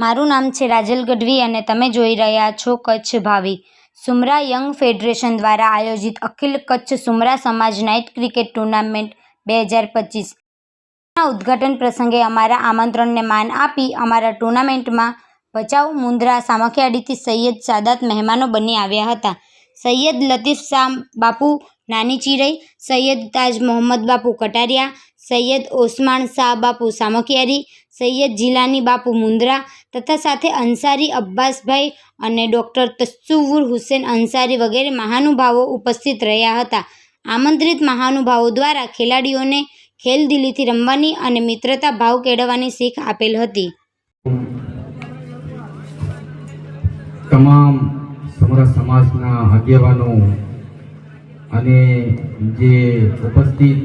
મારું નામ છે રાજલ ગઢવી અને તમે જોઈ રહ્યા છો કચ્છ ભાવિ. સુમરા યંગ ફેડરેશન દ્વારા આયોજિત અખિલ કચ્છ સુમરા સમાજ નાઇટ ક્રિકેટ ટુર્નામેન્ટ બે હજાર પચીસ. ના ઉદ્ઘાટન પ્રસંગે અમારા આમંત્રણને માન આપી અમારા ટુર્નામેન્ટમાં ભચાઉ મુન્દ્રા સામખિયાળીથી સૈયદ સાદાત મહેમાનો બની આવ્યા હતા. સૈયદ લતીફ શાહ બાપુ, નાની ચિરઈ, સૈયદ તાજ મોહમ્મદ બાપુ કટારિયા સૈયદ ઓસમાણ શાહ બાપુ સામખિયારી, સૈયદ જીલાની બાપુ મુન્દ્રા તથા સાથે અંસારી અબ્બાસભાઈ અને ડૉક્ટર તસ્સુવુર હુસેન અંસારી વગેરે મહાનુભાવો ઉપસ્થિત રહ્યા હતા. આમંત્રિત મહાનુભાવો દ્વારા ખેલાડીઓને ખેલદિલીથી રમવાની અને મિત્રતા ભાવ કેળવવાની શીખ આપેલ હતી. તમામ સમરા સમાજના આગેવાનો અને જે ઉપસ્થિત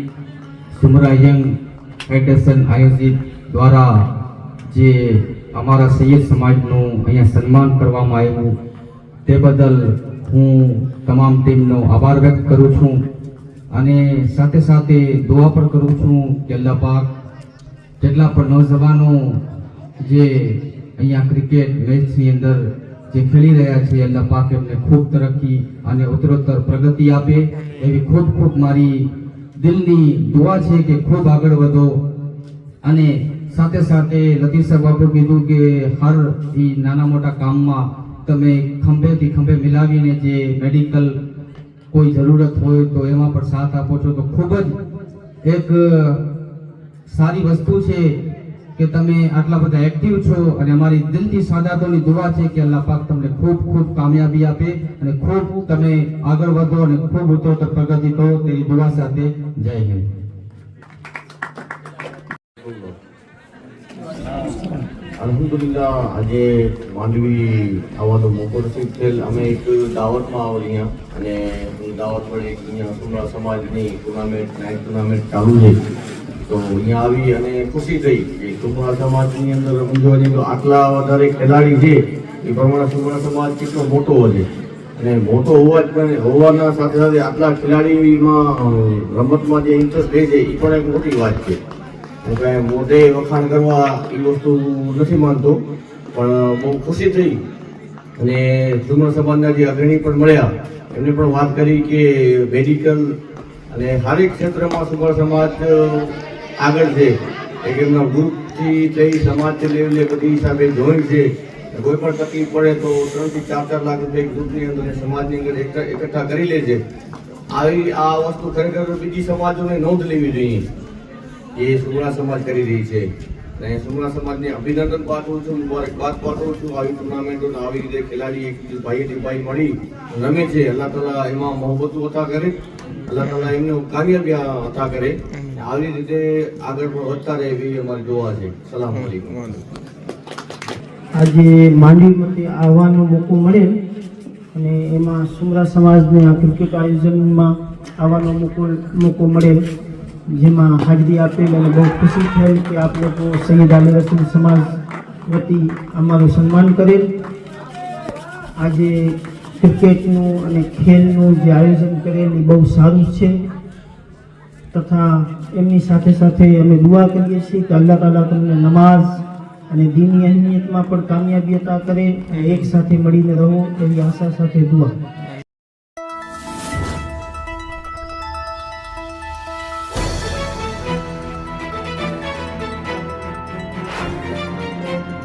સુમરા યંગ ફેડરેશન આયોજિત દ્વારા જે અમારા સૈયદ સમાજનું અહીંયા સન્માન કરવામાં આવ્યું, તે બદલ હું તમામ ટીમનો આભાર વ્યક્ત કરું છું અને સાથે સાથે દુઆ પણ કરું છું કે અલ્લાહ પાક જેટલા પણ નવજવાનો જે અહીંયા ક્રિકેટ મેચની અંદર જે ખેલી રહ્યા છે, અલ્લાહ પાક એમને ખૂબ તરક્કી અને ઉત્તરોત્તર પ્રગતિ આપે એવી ખૂબ ખૂબ મારી દિલની દુઆ છે કે ખૂબ આગળ વધો. અને સાથે સાથે લતીફ સાહેબ આપણે કીધું કે હર એ નાના મોટા કામમાં તમે ખંભેથી ખંભે મિલાવીને જે મેડિકલ કોઈ જરૂરત હોય તો એમાં પણ સાથ આપો છો. તો ખૂબ જ એક સારી વસ્તુ છે કે તમે આટલા બધા એક્ટિવ છો અને અમારી દિલથી સાદાતોની દુઆ છે કે અલ્લાહ પાક તમને ખૂબ ખૂબ કામયાબી આપે અને ખૂબ તમે આગળ વધો અને ખૂબ ઉત્તરોત્તર પ્રગતિ કરો તેવી દુઆ સાથે જય હિન્દ. અલહમદુલિલ્લાહ, આજે માંડવી આવવાનો મોકો નસીબ થયેલ અમે એક દાવતમાં આવો અહીંયા અને હું દાવત પર એક અહીંયા સમાજની ટુર્નામેન્ટ નાઇટ ટુર્નામેન્ટ ચાલુ છે. તો અહીંયા આવી અને ખુશી થઈ કે સુમરા સમાજની અંદર સમજવા જઈએ તો આટલા વધારે ખેલાડી છે, એ પ્રમાણે સુમણ સમાજ કેટલો મોટો છે અને મોટો હોવા જ પણ હોવાના સાથે સાથે આટલા ખેલાડીમાં રમતમાં જે ઇન્ટરેસ્ટ રહે છે, એ પણ એક મોટી વાત છે. હું કાંઈ મોઢે વખાણ કરવા એ વસ્તુ નથી માનતો, પણ બહુ ખુશી થઈ. અને સુમણ સમાજના જે અગ્રણી પણ મળ્યા, એમને પણ વાત કરી કે મેડિકલ અને હરેક ક્ષેત્રમાં સુમણ સમાજ આગળ છે. એક એમના ગ્રુપથી લઈ સમાજથી લેવલે બધી હિસાબે જોઈન્ટ છે. કોઈ પણ તકલીફ પડે તો ત્રણથી ચાર ચાર લાખ રૂપિયા ગ્રુપની અંદર સમાજની અંદર એકઠા કરી લે છે. આવી આ વસ્તુ ખરેખર બીજી સમાજોને નોંધ લેવી જોઈએ. એ સુમરા સમાજ કરી રહી છે. અને સુમરા સમાજને અભિનંદન પાઠવું છું મુબારકબાદ પાઠવું છું. આવી ટુર્નામેન્ટોને આવી રીતે ખેલાડી એક ભાઈ ભાઈ મળી રમે છે. અલ્લાહ તાલા એમાં મોહબ્બતો અતા કરે. અલ્લાહ તાલા એમને કામયાબી હતા કરે. આવી રીતે આગળ પણ વધતા રહે એવી અમારી દુઆ છે. સલામ અલૈકુમ આજે માંડવીમાંથી આવવાનો મોકો મળેલ અને એમાં સુમરા સમાજને આ ક્રિકેટ આયોજનમાં આવવાનો મોકો મોકો મળેલ જેમાં હાજરી આપેલ અને બહુ ખુશી થયેલ કે આપ લોકો સૈયદ આલી રસુલ સમાજ વતી અમારું સન્માન કરેલ આજે ક્રિકેટનું અને ખેલનું જે આયોજન કરેલ એ બહુ સારું છે. તથા એમની સાથે સાથે અમે દુઆ કરીએ છીએ કે અલ્લાહ તાલા તમને નમાઝ અને દીની અહેમિયતમાં પણ કામયાબી અતા કરે એક સાથે મળીને રહો એવી આશા સાથે દુઆ.